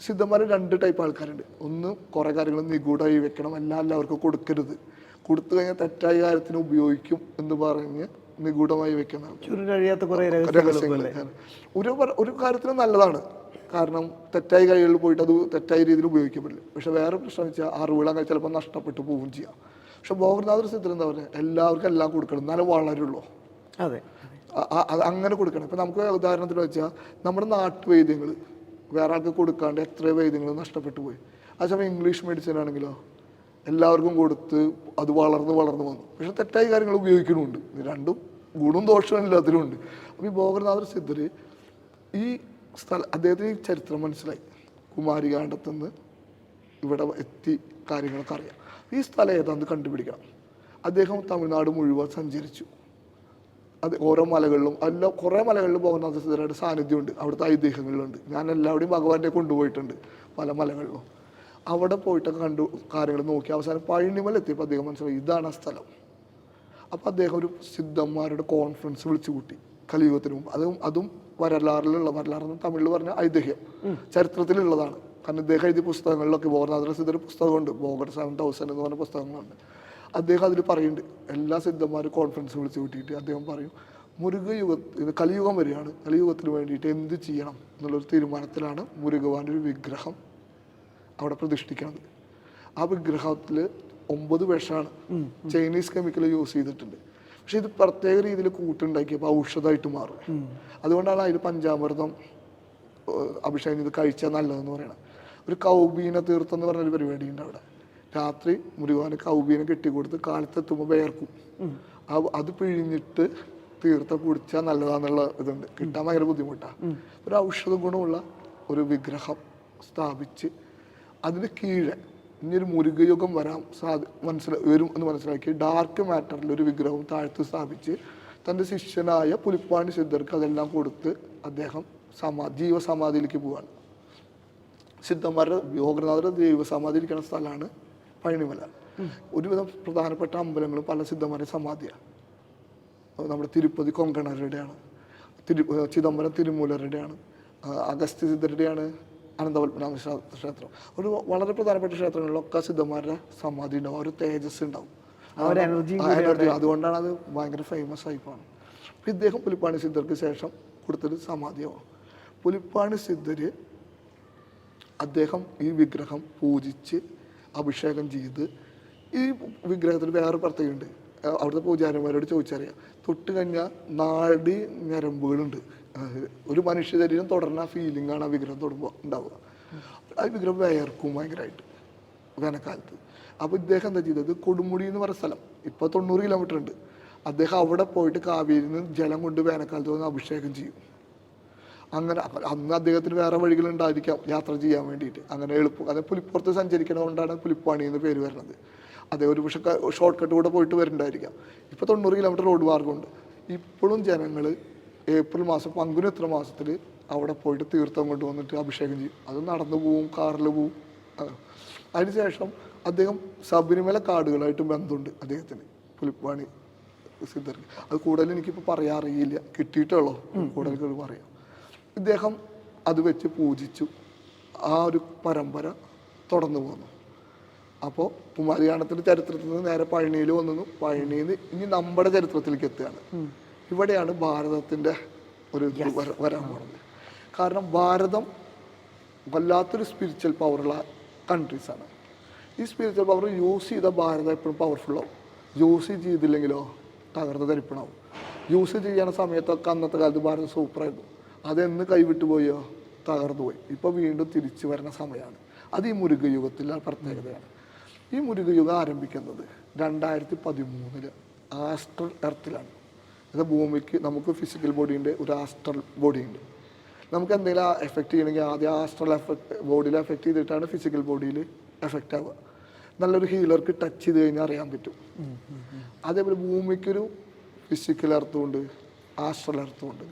A: സിദ്ധന്മാർ രണ്ട് ടൈപ്പ് ആൾക്കാരുണ്ട്. ഒന്ന് കുറേ കാര്യങ്ങൾ നിഗൂഢമായി വെക്കണം. എല്ലാം എല്ലാവർക്കും കൊടുക്കരുത്. കൊടുത്തു കഴിഞ്ഞാൽ തെറ്റായ കാര്യത്തിന് ഉപയോഗിക്കും എന്ന് പറഞ്ഞ് നിഗൂഢമായി വെക്കുന്ന ഒരു കാര്യത്തിനും ഒരു കാര്യത്തിന് നല്ലതാണ്. കാരണം തെറ്റായി കൈകളിൽ പോയിട്ട് അത് തെറ്റായ രീതിയിൽ ഉപയോഗിക്കപ്പെടില്ല. പക്ഷെ വേറെ പ്രശ്നം വെച്ചാൽ അറിവുകളൊക്കെ ചിലപ്പോൾ നഷ്ടപ്പെട്ടു പോവുകയും ചെയ്യാം. പക്ഷെ ഭോഗനാഥ സിദ്ധർ എന്താ പറയുക? എല്ലാവർക്കും എല്ലാം കൊടുക്കണം. എന്നാലും വളരുള്ളൂ.
B: അതെ.
A: അങ്ങനെ കൊടുക്കണം. ഇപ്പം നമുക്ക് ഉദാഹരണത്തിന് വെച്ചാൽ നമ്മുടെ നാട്ടു നാട്ടുവൈദ്യങ്ങൾ വേറെ ആൾക്ക് കൊടുക്കാണ്ട് എത്ര വൈദ്യങ്ങൾ നഷ്ടപ്പെട്ടു പോയി. ആ സമയം ഇംഗ്ലീഷ് മെഡിസിൻ ആണെങ്കിലോ എല്ലാവർക്കും കൊടുത്ത് അത് വളർന്ന് വളർന്ന് വന്നു. പക്ഷെ തെറ്റായ കാര്യങ്ങൾ ഉപയോഗിക്കുന്നുണ്ട്. രണ്ടും ഗുണവും ദോഷവും എല്ലാത്തിലും ഉണ്ട്. അപ്പോൾ ഈ ഭോഗനാഥർ സിദ്ധർ ഈ സ്ഥല അദ്ദേഹത്തിന് ഈ ചരിത്രം മനസ്സിലായി. കുമാരികാണ്ടത്തുനിന്ന് ഇവിടെ എത്തി കാര്യങ്ങളൊക്കെ അറിയാം. ഈ സ്ഥലം ഏതാണെന്ന് കണ്ടുപിടിക്കണം. അദ്ദേഹം തമിഴ്നാട് മുഴുവൻ സഞ്ചരിച്ചു. അത് ഓരോ മലകളിലും എല്ലാ കുറേ മലകളിലും ഭോഗനാഥ സിദ്ധരുടെ സാന്നിധ്യമുണ്ട്. അവിടുത്തെ ഐതിഹ്യങ്ങളിലുണ്ട്. ഞാൻ എല്ലാവരുടെയും ഭഗവാന്റെ കൊണ്ടുപോയിട്ടുണ്ട് പല മലകളിലും. അവിടെ പോയിട്ടൊക്കെ കണ്ടു കാര്യങ്ങൾ നോക്കി. അവസാനം പഴനിമലെത്തിയപ്പോൾ അദ്ദേഹം മനസ്സിലായി ഇതാണ് ആ സ്ഥലം. അപ്പോൾ അദ്ദേഹം ഒരു സിദ്ധന്മാരുടെ കോൺഫറൻസ് വിളിച്ചു കൂട്ടി കലിയുഗത്തിന് മുമ്പ്. അതും അതും വരലാറിലുള്ള വരലാർ എന്ന് തമിഴിൽ പറഞ്ഞ ഐതിഹ്യം. ചരിത്രത്തിലുള്ളതാണ്. കാരണം ഇദ്ദേഹം എഴുതിയ പുസ്തകങ്ങളിലൊക്കെ ബോഗനാഥന സിദ്ധർ പുസ്തകമുണ്ട്. ബോഗർ സെവൻ തൗസൻഡ് എന്ന് പറഞ്ഞ പുസ്തകങ്ങളുണ്ട്. അദ്ദേഹം അതിൽ പറയുന്നുണ്ട് എല്ലാ സിദ്ധന്മാരും കോൺഫറൻസ് വിളിച്ചു കൂട്ടിയിട്ട് അദ്ദേഹം പറയും മുരുക യുഗ ഇത് കലിയുഗം വരികയാണ് കലിയുഗത്തിന് വേണ്ടിയിട്ട് എന്ത് ചെയ്യണം? എന്നുള്ളൊരു തീരുമാനത്തിലാണ് മുരുകവാന്റെ ഒരു വിഗ്രഹം അവിടെ പ്രതിഷ്ഠിക്കുന്നത്. ആ വിഗ്രഹത്തിൽ ഒമ്പത് വിഷമാണ്. ചൈനീസ് കെമിക്കൽ യൂസ് ചെയ്തിട്ടുണ്ട്. പക്ഷെ ഇത് പ്രത്യേക രീതിയിൽ കൂട്ടുണ്ടാക്കിയപ്പോൾ ഔഷധമായിട്ട് മാറും. അതുകൊണ്ടാണ് അതിൽ പഞ്ചാമൃതം അഭിഷേകം ചെയ്ത് കഴിച്ചാൽ നല്ലതെന്ന് പറയണം ഒരു കൗബീന തീർത്ഥം എന്ന് പറഞ്ഞൊരു പരിപാടി ഉണ്ട് അവിടെ. രാത്രി മുരുകാന് കൗബീന കെട്ടിക്കൊടുത്ത് കാലത്തെത്തുമ്പോൾ വേർക്കും. അത് പിഴിഞ്ഞിട്ട് തീർത്ഥം കുടിച്ചാൽ നല്ലതാന്നുള്ള ഇതുണ്ട്. കിട്ടാൻ ഭയങ്കര ബുദ്ധിമുട്ടാണ് ഒരു ഔഷധ ഗുണമുള്ള ഒരു വിഗ്രഹം സ്ഥാപിച്ച് അതിന് കീഴെ ഇനിയൊരു മുരുകയുഗം വരാൻ സാധി മനസ്സിലാ വരും എന്ന് മനസ്സിലാക്കി ഡാർക്ക് മാറ്ററിൽ ഒരു വിഗ്രഹം താഴ്ത്ത് സ്ഥാപിച്ച് തന്റെ ശിഷ്യനായ പുലിപ്പാണി സിദ്ധർക്ക് അതെല്ലാം കൊടുത്ത് അദ്ദേഹം സമാ ജീവസമാധിയിലേക്ക് പോവാണ്. സിദ്ധന്മാരുടെ യോഗനാഥരുടെ ദൈവസമാധി ഇരിക്കുന്ന സ്ഥലമാണ് പഴനിമല. ഒരുവിധം പ്രധാനപ്പെട്ട അമ്പലങ്ങളും പല സിദ്ധന്മാരുടെ സമാധിയാണ് നമ്മുടെ തിരുപ്പതി കൊങ്കണരുടെയാണ്. തിരു ചിദംബരം തിരുമൂലരുടെയാണ്. അഗസ്ത്യ സിദ്ധരുടെയാണ്. അനന്തപത്മനാഭ ക്ഷേത്രം. ഒരു വളരെ പ്രധാനപ്പെട്ട ക്ഷേത്രങ്ങളിലൊക്കെ സിദ്ധന്മാരുടെ സമാധി ഉണ്ടാവും. ഒരു തേജസ് ഉണ്ടാവും. അതുകൊണ്ടാണ് അത് ഭയങ്കര ഫേമസ് ആയി പോകുന്നത് അപ്പം ഇദ്ദേഹം പുലിപ്പാണി സിദ്ധർക്ക് ശേഷം കൊടുത്തൊരു സമാധിയാവും പുലിപ്പാണി സിദ്ധർ അദ്ദേഹം ഈ വിഗ്രഹം പൂജിച്ച് അഭിഷേകം ചെയ്ത് ഈ വിഗ്രഹത്തിന് വേറെ പ്രത്യേകതയുണ്ട്. അവിടുത്തെ പൂജാരിമാരോട് ചോദിച്ചറിയാം. തൊട്ട് കഴിഞ്ഞാൽ നാടി ഞരമ്പുകളുണ്ട്. ഒരു മനുഷ്യ ശരീരം തുടർന്ന ഫീലിംഗ് ആണ് ആ വിഗ്രഹം തൊടുമ്പോൾ ഉണ്ടാവുക. ആ വിഗ്രഹം വേർക്കും ഭയങ്കരമായിട്ട് വേനൽക്കാലത്ത്. അപ്പോൾ ഇദ്ദേഹം എന്താ ചെയ്തത്? കൊടുമുടി എന്ന് പറയുന്ന സ്ഥലം. ഇപ്പോൾ തൊണ്ണൂറ് കിലോമീറ്റർ ഉണ്ട്. അദ്ദേഹം അവിടെ പോയിട്ട് കാവേരിയിൽ നിന്ന് ജലം കൊണ്ട് വേനൽക്കാലത്ത് വന്ന് അഭിഷേകം ചെയ്യും. അങ്ങനെ അന്ന് അദ്ദേഹത്തിന് വേറെ വഴികളുണ്ടായിരിക്കാം യാത്ര ചെയ്യാൻ വേണ്ടിയിട്ട്. അങ്ങനെ എളുപ്പം. അതായത് പുലിപ്പുറത്ത് സഞ്ചരിക്കണതുകൊണ്ടാണ് പുലിപ്പാണി എന്ന് പേര് വരുന്നത്. അതേ ഒരു പക്ഷെ ഷോർട്ട് കട്ട് കൂടെ പോയിട്ട് വരുന്നുണ്ടായിരിക്കാം. ഇപ്പോൾ തൊണ്ണൂറ് കിലോമീറ്റർ റോഡ് മാർഗമുണ്ട് ഇപ്പോഴും ജനങ്ങൾ ഏപ്രിൽ മാസം പങ്കുന എത്ര മാസത്തിൽ അവിടെ പോയിട്ട് തീർത്ഥം കൊണ്ടുവന്നിട്ട് അഭിഷേകം ചെയ്യും? അത് നടന്നു പോവും കാറിൽ പോവും. അതിനുശേഷം അദ്ദേഹം ശബരിമല കാടുകളായിട്ട് ബന്ധമുണ്ട് അദ്ദേഹത്തിന് പുലിപ്പാണി സിദ്ധർക്ക്. അത് കൂടുതൽ എനിക്കിപ്പോൾ പറയാൻ അറിയില്ല. കിട്ടിയിട്ടുള്ളൂ? കൂടുതൽ പറയാം. ഇദ്ദേഹം അത് വെച്ച് പൂജിച്ചു. ആ ഒരു പരമ്പര തുടർന്നു പോന്നു. അപ്പോൾ കുമാരിയാണത്തിന്റെ ചരിത്രത്തിൽ നിന്ന് നേരെ പഴനിയിൽ വന്നു. പഴനിയിൽ നിന്ന് ഇനി നമ്മുടെ ചരിത്രത്തിലേക്ക് എത്തുകയാണ്. ഇവിടെയാണ് ഭാരതത്തിന്റെ ഒരു ഇത് വര- വരാൻ പോകുന്നത്. കാരണം ഭാരതം വല്ലാത്തൊരു സ്പിരിച്വൽ പവറുള്ള കൺട്രീസാണ് ഈ സ്പിരിച്വൽ പവർ യൂസ് ചെയ്ത ഭാരതം എപ്പോഴും പവർഫുള്ളാവും യൂസ് ചെയ്തില്ലെങ്കിലോ തകർന്ന് ധരിപ്പണാവും യൂസ് ചെയ്യണ സമയത്തൊക്കെ അന്നത്തെ കാലത്ത് ഭാരതം സൂപ്പറായിരുന്നു അതെന്ന് കൈവിട്ട് പോയോ? തകർന്നു പോയി. ഇപ്പോൾ വീണ്ടും തിരിച്ചു വരുന്ന സമയമാണ് അത് ഈ മുരുക യുഗത്തിലെ പ്രത്യേകതയാണ്. ഈ മുരുക യുഗം ആരംഭിക്കുന്നത് രണ്ടായിരത്തി പതിമൂന്നിൽ ആസ്ട്രൽ എർത്തിലാണ് ഇത് ഭൂമിക്ക് നമുക്ക് ഫിസിക്കൽ ബോഡീന്റെ ഒരു ആസ്ട്രൽ ബോഡിയുണ്ട് നമുക്ക് എന്തെങ്കിലും എഫക്റ്റ് ചെയ്യണമെങ്കിൽ ആദ്യം ആസ്ട്രൽ എഫക്ട് ബോഡിയിൽ എഫക്റ്റ് ചെയ്തിട്ടാണ് ഫിസിക്കൽ ബോഡിയിൽ എഫക്റ്റ് ആവുക. നല്ലൊരു ഹീലർക്ക് ടച്ച് ചെയ്ത് കഴിഞ്ഞാൽ അറിയാൻ പറ്റും. അതേപോലെ ഭൂമിക്കൊരു ഫിസിക്കൽ അർത്ഥമുണ്ട് ആസ്ട്രൽ അർത്ഥമുണ്ട്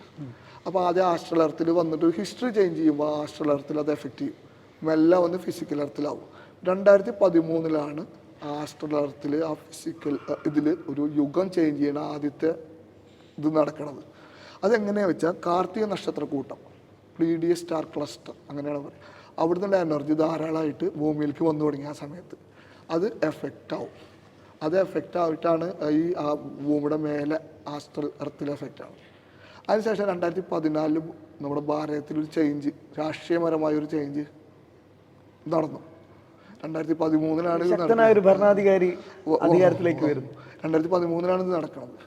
A: അപ്പോൾ ആദ്യം ആസ്ട്രൽ അർത്ഥത്തിൽ വന്നിട്ട് ഒരു ഹിസ്റ്ററി ചേഞ്ച് ചെയ്യുമ്പോൾ ആസ്ട്രൽ അർത്ഥത്തിൽ അത് എഫക്റ്റ് ചെയ്യും. മെല്ലെ വന്ന് ഫിസിക്കൽ അർത്ഥത്തിലാവും രണ്ടായിരത്തി പതിമൂന്നിലാണ് ആസ്ട്രൽ അർത്ഥത്തിൽ ആ ഫിസിക്കൽ ഇതിൽ ഒരു യുഗം ചേഞ്ച് ചെയ്യണ ആദ്യത്തെ ഇത് നടക്കണത്. അതെങ്ങനെയാണെന്ന് വെച്ചാൽ കാർത്തിക നക്ഷത്രക്കൂട്ടം എസ് സ്റ്റാർ ക്ലസ്റ്റർ അങ്ങനെയാണ് പറയുക അവിടുന്ന് എനർജി ധാരാളമായിട്ട് ഭൂമിയിലേക്ക് വന്നു തുടങ്ങിയ ആ സമയത്ത്. അത് എഫക്റ്റ് ആവും. അത് എഫക്റ്റ് ആയിട്ടാണ് ഈ ആ ഭൂമിയുടെ മേലെ ആസ്ട്രൽ എർത്തിൽ എഫക്റ്റ് ആവും അതിനുശേഷം രണ്ടായിരത്തി പതിനാലിൽ നമ്മുടെ ഭാരതത്തിൽ ഒരു ചേഞ്ച് രാഷ്ട്രീയപരമായ ഒരു ചേഞ്ച് നടന്നു. രണ്ടായിരത്തി പതിമൂന്നിലാണ് നടക്കുന്നത്.
B: ഭരണാധികാരി അധികാരത്തിലേക്ക്. വരുന്നു.
A: രണ്ടായിരത്തി പതിമൂന്നിലാണ് ഇത് നടക്കുന്നത്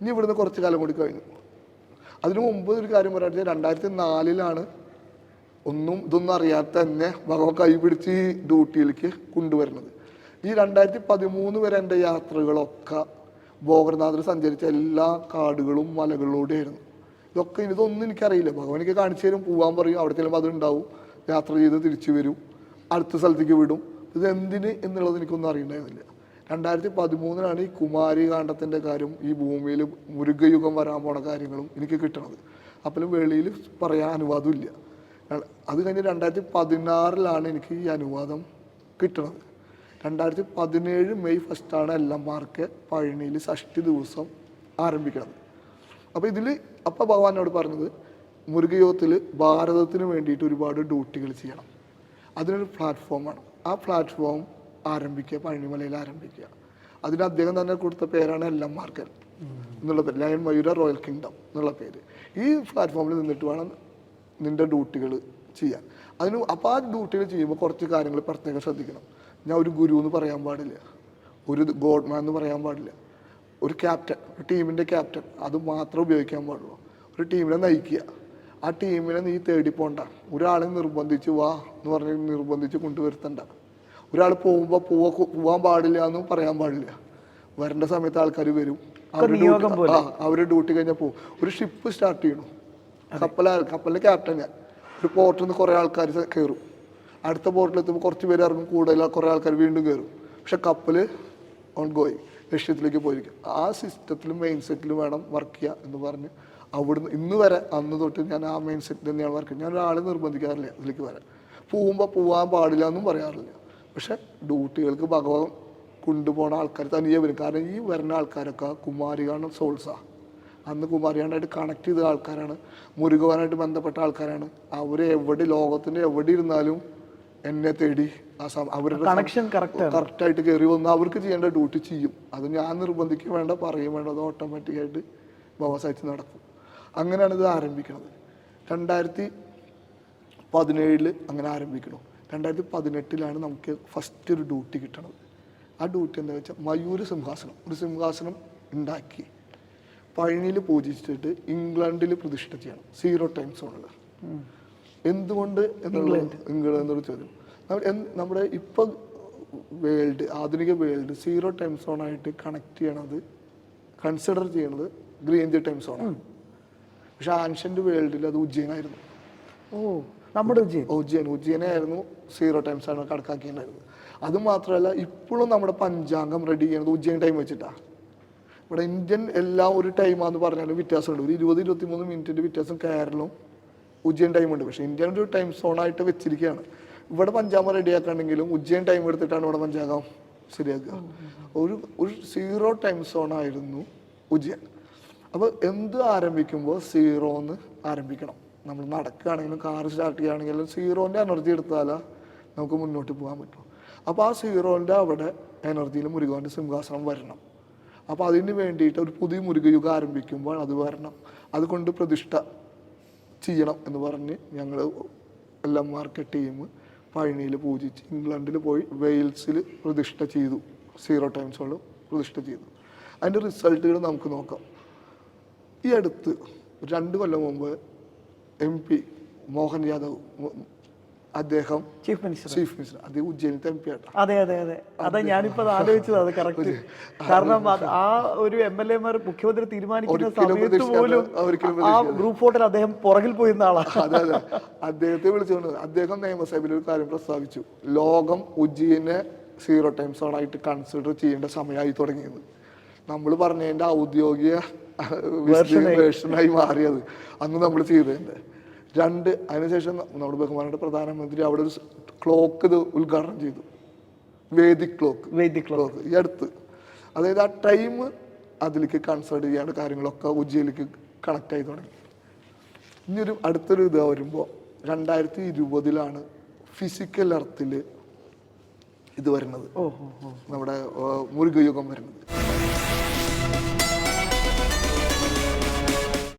A: ഇനി ഇവിടുന്ന് കുറച്ച് കാലം കൂടി കഴിഞ്ഞു. അതിനു മുമ്പ് ഒരു കാര്യം പറയാൻ രണ്ടായിരത്തി നാലിലാണ് ഒന്നും ഇതൊന്നും അറിയാത്ത തന്നെ ഭഗവാൻ കൈപിടിച്ച് ഈ ഡ്യൂട്ടിയിലേക്ക് കൊണ്ടുവരുന്നത്. ഈ രണ്ടായിരത്തി പതിമൂന്ന് വരെ എന്റെ യാത്രകളൊക്കെ ഭോഗനാഥർ സഞ്ചരിച്ച എല്ലാ കാടുകളും മലകളിലൂടെയായിരുന്നു ഇതൊക്കെ ഇതൊന്നും എനിക്കറിയില്ല. ഭഗവാൻ എനിക്ക് കാണിച്ചു തരും പോകാൻ പറയും അവിടെ ചെല്ലുമ്പോൾ അതുണ്ടാവും. യാത്ര ചെയ്ത് തിരിച്ചു വരും അടുത്ത സ്ഥലത്തേക്ക് വിടും. ഇത് എന്തിന് എന്നുള്ളത് എനിക്കൊന്നും അറിയണ്ടായിരുന്നില്ല രണ്ടായിരത്തി പതിമൂന്നിലാണ് ഈ കുമാരി കാര്യം ഈ ഭൂമിയിൽ മുരുകയുഗം വരാൻ പോണ കാര്യങ്ങളും എനിക്ക് കിട്ടണത്. അപ്പോഴും വെളിയിൽ പറയാൻ അനുവാദമില്ല. അത് കഴിഞ്ഞ് രണ്ടായിരത്തി പതിനാറിലാണ് എനിക്ക് ഈ അനുവാദം കിട്ടണത്. രണ്ടായിരത്തി പതിനേഴ് മെയ് ഫസ്റ്റാണ് എല്ലാം മാർക്ക് പഴനിയിൽ ഷഷ്ടി ദിവസം ആരംഭിക്കുന്നത് അപ്പോൾ ഇതിൽ അപ്പം ഭഗവാനോട് പറഞ്ഞത് മുരുകയോഗത്തിൽ ഭാരതത്തിന് വേണ്ടിയിട്ട് ഒരുപാട് ഡ്യൂട്ടികൾ ചെയ്യണം. അതിനൊരു പ്ലാറ്റ്ഫോമാണ് ആ പ്ലാറ്റ്ഫോം ആരംഭിക്കുക പഴനിമലയിൽ ആരംഭിക്കുക. അതിന് അദ്ദേഹം തന്നെ കൊടുത്ത പേരാണ് എല്ലാം മാർക്കൽ എന്നുള്ള പേര്. ലയൺ മയൂര റോയൽ കിങ്ഡം എന്നുള്ള പേര്. ഈ പ്ലാറ്റ്ഫോമിൽ നിന്നിട്ട് വേണം നിന്റെ ഡ്യൂട്ടികൾ ചെയ്യാൻ. അതിന് അപ്പോൾ ആ ഡ്യൂട്ടികൾ ചെയ്യുമ്പോൾ കുറച്ച് കാര്യങ്ങൾ പ്രത്യേകം ശ്രദ്ധിക്കണം. ഞാൻ ഒരു ഗുരു എന്ന് പറയാൻ പാടില്ല. ഒരു ഗോഡ്മാൻ എന്ന് പറയാൻ പാടില്ല. ഒരു ക്യാപ്റ്റൻ ഒരു ടീമിന്റെ ക്യാപ്റ്റൻ അത് മാത്രമേ ഉപയോഗിക്കാൻ പാടുള്ളൂ. ഒരു ടീമിനെ നയിക്കുക. ആ ടീമിനെ നീ തേടി പോണ്ട. ഒരാളെ നിർബന്ധിച്ച് വാ എന്ന് പറഞ്ഞ് നിർബന്ധിച്ച് കൊണ്ടുവരുത്തണ്ട. ഒരാൾ പോകുമ്പോൾ പോവ പോവാൻ പാടില്ല എന്നും പറയാൻ പാടില്ല. വരേണ്ട സമയത്ത് ആൾക്കാർ വരും. അവരുടെ ഡ്യൂട്ടി ആ അവരുടെ ഡ്യൂട്ടി കഴിഞ്ഞാൽ പോകും. ഒരു ഷിപ്പ് സ്റ്റാർട്ട് ചെയ്യണു. കപ്പല കപ്പലിന്റെ ക്യാപ്റ്റൻ ഞാൻ. ഒരു പോർട്ടിൽ നിന്ന് കുറേ ആൾക്കാർ കയറും അടുത്ത പോർട്ടിൽ എത്തുമ്പോൾ കുറച്ച് പേര് ഇറങ്ങും. കൂടുതൽ കുറേ ആൾക്കാർ വീണ്ടും കയറും പക്ഷെ കപ്പൽ ഓൺ ഗോയിങ് ലക്ഷ്യത്തിലേക്ക് പോയിരിക്കും. ആ സിസ്റ്റത്തിലും മെയിൻ സെറ്റിലും വേണം വർക്ക് ചെയ്യുക എന്ന് പറഞ്ഞ് അവിടുന്ന് ഇന്ന് വരെ അന്ന് തൊട്ട് ഞാൻ ആ മെയിൻ സെറ്റിൽ തന്നെയാണ് വർക്ക് ചെയ്യുന്നത്. ഞാൻ ഒരാളെ നിർബന്ധിക്കാറില്ല ഇതിലേക്ക് വരാൻ. പോകുമ്പോൾ പോകാൻ പാടില്ല എന്നും പറയാറില്ല. പക്ഷെ ഡ്യൂട്ടികൾക്ക് ഭഗവാൻ കൊണ്ടുപോകുന്ന ആൾക്കാർ തനിയെ വരും. കാരണം ഈ വരുന്ന ആൾക്കാരൊക്കെ കുമാരികാണ് സോൾസാണ് അന്ന് കുമാരിയാണ്ടായിട്ട് കണക്ട് ചെയ്ത ആൾക്കാരാണ്. മുരുകവാനായിട്ട് ബന്ധപ്പെട്ട ആൾക്കാരാണ്. അവർ എവിടെ ലോകത്തിന്റെ എവിടെ ഇരുന്നാലും എന്നെ തേടി ആ അവരുടെ
B: കണക്ഷൻ കറക്റ്റ്
A: കറക്റ്റായിട്ട് കയറി വന്ന് അവർക്ക് ചെയ്യേണ്ട ഡ്യൂട്ടി ചെയ്യും. അത് ഞാൻ നിർബന്ധിക്കുക വേണ്ട പറയും വേണ്ട അത് ഓട്ടോമാറ്റിക്കായിട്ട് വ്യവസായിച്ച് നടക്കും. അങ്ങനെയാണ് ഇത് ആരംഭിക്കുന്നത് രണ്ടായിരത്തി പതിനേഴിൽ അങ്ങനെ ആരംഭിക്കണു. രണ്ടായിരത്തി പതിനെട്ടിലാണ് നമുക്ക് ഫസ്റ്റ് ഒരു ഡ്യൂട്ടി കിട്ടണത്. ആ ഡ്യൂട്ടി എന്താ വെച്ചാൽ മയൂര് സിംഹാസനം ഒരു സിംഹാസനം ഉണ്ടാക്കി പഴനിയിൽ പൂജിച്ചിട്ട് ഇംഗ്ലണ്ടിൽ പ്രതിഷ്ഠ ചെയ്യണം. സീറോ ടൈം സോണിൽ എന്തുകൊണ്ട് എന്നുള്ള ഇംഗ്ലണ്ട്. എന്നൊരു ചോദ്യം. നമ്മുടെ ഇപ്പം വേൾഡ് ആധുനിക വേൾഡ് സീറോ ടൈം സോണായിട്ട് കണക്ട് ചെയ്യണത് കൺസിഡർ ചെയ്യണത് ഗ്രീൻ ടൈം സോണാണ് പക്ഷെ ആൻഷ്യന്റ് വേൾഡിൽ അത് ഉജ്ജയനായിരുന്നു
B: ഓ. നമ്മുടെ ഉജ്ജയൻ.
A: ഉജ്ജയൻ ഉജ്ജയനെ ആയിരുന്നു സീറോ ടൈംസ് ആണ് കണക്കാക്കിയിട്ടുണ്ടായിരുന്നത്. അത് മാത്രമല്ല ഇപ്പോഴും നമ്മുടെ പഞ്ചാംഗം റെഡി ചെയ്യുന്നത് ഉജ്ജയൻ ടൈം വെച്ചിട്ടാണ് ഇവിടെ ഇന്ത്യൻ എല്ലാം ഒരു ടൈമാന്ന് പറഞ്ഞാലും വ്യത്യാസമുണ്ട്. ഒരു ഇരുപത് ഇരുപത്തി മൂന്ന് മിനിറ്റിന്റെ വ്യത്യാസം കേരളം ഉജ്ജയൻ ടൈം ഉണ്ട്. പക്ഷേ ഇന്ത്യൻ ഒരു ടൈം സോണായിട്ട് വെച്ചിരിക്കുകയാണ്. ഇവിടെ പഞ്ചാബ് റെഡിയാക്കണമെങ്കിലും ഉജ്ജയൻ ടൈം എടുത്തിട്ടാണ് ഇവിടെ പഞ്ചാംഗം ശരിയാക്കുക. ഒരു ഒരു സീറോ ടൈം സോണായിരുന്നു ഉജ്ജയൻ. അപ്പോൾ എന്ത് ആരംഭിക്കുമ്പോൾ സീറോന്ന് ആരംഭിക്കണം? നമ്മൾ നടക്കുകയാണെങ്കിലും കാർ സ്റ്റാർട്ട് ചെയ്യുകയാണെങ്കിലും സീറോന്റെ എനർജി എടുത്താലാ നമുക്ക് മുന്നോട്ട് പോകാൻ പറ്റും. അപ്പോൾ ആ സീറോന്റെ അവിടെ എനർജിയിൽ മുരുകന്റെ സിംഹാസനം വരണം. അപ്പോൾ അതിന് വേണ്ടിയിട്ട് ഒരു പുതിയ മുരുകയുഗം ആരംഭിക്കുമ്പോൾ അത് വരണം. അതുകൊണ്ട് പ്രതിഷ്ഠ ചെയ്യണം എന്ന് പറഞ്ഞ് ഞങ്ങൾ എല്ലാം മാർക്കറ്റ് ടീം പഴനിയിൽ പൂജിച്ച് ഇംഗ്ലണ്ടിൽ പോയി വെയിൽസിൽ പ്രതിഷ്ഠ ചെയ്തു. സീറോ ടൈംസോട് പ്രതിഷ്ഠ ചെയ്തു. അതിന്റെ റിസൾട്ടുകൾ നമുക്ക് നോക്കാം. ഈ അടുത്ത് രണ്ട് കൊല്ലം മുമ്പ് എം പി മോഹൻ യാദവ് അദ്ദേഹം
B: ചീഫ് മിനിസ്റ്റർ
A: ചീഫ് മിനിസ്റ്റർ അദ്ദേഹം ഉജ്ജയിനത്തെ എം പി ആട്ടോ.
B: അതെ അതെ അതെ. അതാ ഞാനിപ്പോ അത് ആലോചിച്ചത്. അത് കറക്റ്റ് കാരണം ആ ഒരു എം എൽ എമാർ മുഖ്യമന്ത്രി തീരുമാനിക്കുന്ന സമയത്ത് പോലും ആ ഗ്രൂപ്പ് ഫോട്ടോയിൽ അദ്ദേഹം പുറകിൽ പോയിരുന്ന ആളാണ്
A: അതെ അതെ. അദ്ദേഹത്തെ വിളിച്ചുകൊണ്ട് അദ്ദേഹം നിയമസഭയിൽ ഒരു കാര്യം പ്രസ്താവിച്ചു. ലോകം ഉജ്ജയിനെ സീറോ ടൈം സോൺ ആയിട്ട് കൺസിഡർ ചെയ്യേണ്ട സമയമായി തുടങ്ങിയത്. നമ്മൾ പറഞ്ഞതിന്റെ ഔദ്യോഗിക വേർഷനായി. മാറിയത്. അന്ന് നമ്മൾ ചെയ്തതിന്റെ രണ്ട് അതിനുശേഷം നമ്മുടെ ബഹുമാനപ്പെട്ട പ്രധാനമന്ത്രി അവിടെ ഒരു ക്ലോക്ക് ഇത് ഉദ്ഘാടനം ചെയ്തു. വേദിക് ക്ലോക്ക്.
B: വേദിക്
A: ക്ലോക്ക്. ഈ അടുത്ത്. അതായത് ആ ടൈം അതിലേക്ക് കൺസിഡർ ചെയ്യാണ്ട് കാര്യങ്ങളൊക്കെ ഉജ്ജയിലേക്ക് കണക്ട് ആയി തുടങ്ങി. ഇനിയൊരു അടുത്തൊരു ഇത് വരുമ്പോൾ രണ്ടായിരത്തി ഇരുപതിലാണ് ഫിസിക്കൽ എർത്തിൽ ഇത് വരുന്നത്. നമ്മുടെ മുരുകയുഗം വരുന്നത്.